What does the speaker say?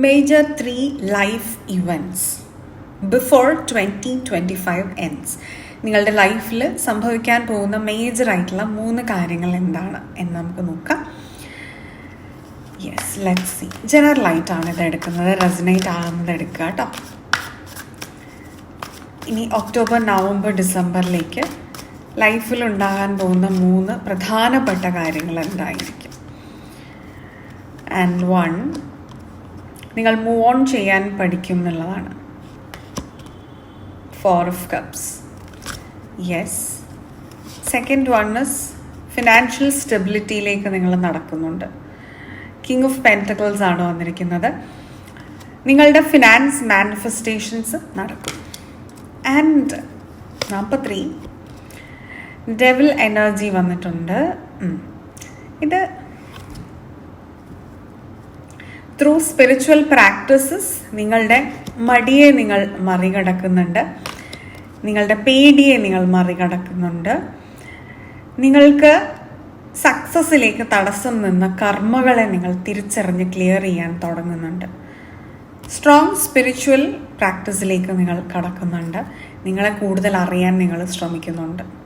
Major three life events before twenty twenty five ends നിങ്ങളുടെ ലൈഫിൽ സംഭവിക്കാൻ പോകുന്ന മേജർ ആയിട്ടുള്ള മൂന്ന് കാര്യങ്ങൾ എന്താണ് എന്ന് നമുക്ക് നോക്കാം. യെസ് ലെറ്റ് സി ജനറൽ ആയിട്ടാണ് ഇത് എടുക്കുന്നത്. റെസിനേറ്റ് ആകുന്നത് എടുക്കുക കേട്ടോ ഇനി ഒക്ടോബർ നവംബർ ഡിസംബറിലേക്ക് ലൈഫിൽ ഉണ്ടാകാൻ പോകുന്ന മൂന്ന് പ്രധാനപ്പെട്ട കാര്യങ്ങൾ എന്തായിരിക്കും? ആൻഡ് വൺ നിങ്ങൾ മൂവ് ഓൺ ചെയ്യാൻ പഠിക്കും എന്നുള്ളതാണ്. Four of cups yes second one is financial സ്റ്റെബിലിറ്റിയിലേക്ക് നിങ്ങൾ നടക്കുന്നുണ്ട്. കിങ് ഓഫ് പെന്റക്കിൾസ് ആണ് വന്നിരിക്കുന്നത്. നിങ്ങളുടെ ഫിനാൻസ് മാനിഫെസ്റ്റേഷൻസ് നടക്കും. And number three devil energy വന്നിട്ടുണ്ട് ഇത് ത്രൂ സ്പിരിച്വൽ പ്രാക്ടീസസ് നിങ്ങളുടെ മടിയെ നിങ്ങൾ മറികടക്കുന്നുണ്ട്. നിങ്ങളുടെ പേടിയെ നിങ്ങൾ മറികടക്കുന്നുണ്ട്. നിങ്ങൾക്ക് സക്സസ്സിലേക്ക് തടസ്സം നിന്ന കർമ്മകളെ നിങ്ങൾ തിരിച്ചറിഞ്ഞ് ക്ലിയർ ചെയ്യാൻ തുടങ്ങുന്നുണ്ട്. സ്ട്രോങ് സ്പിരിച്വൽ പ്രാക്ടീസിലേക്ക് നിങ്ങൾ കടക്കുന്നുണ്ട്. നിങ്ങളെ കൂടുതൽ അറിയാൻ നിങ്ങൾ ശ്രമിക്കുന്നുണ്ട്.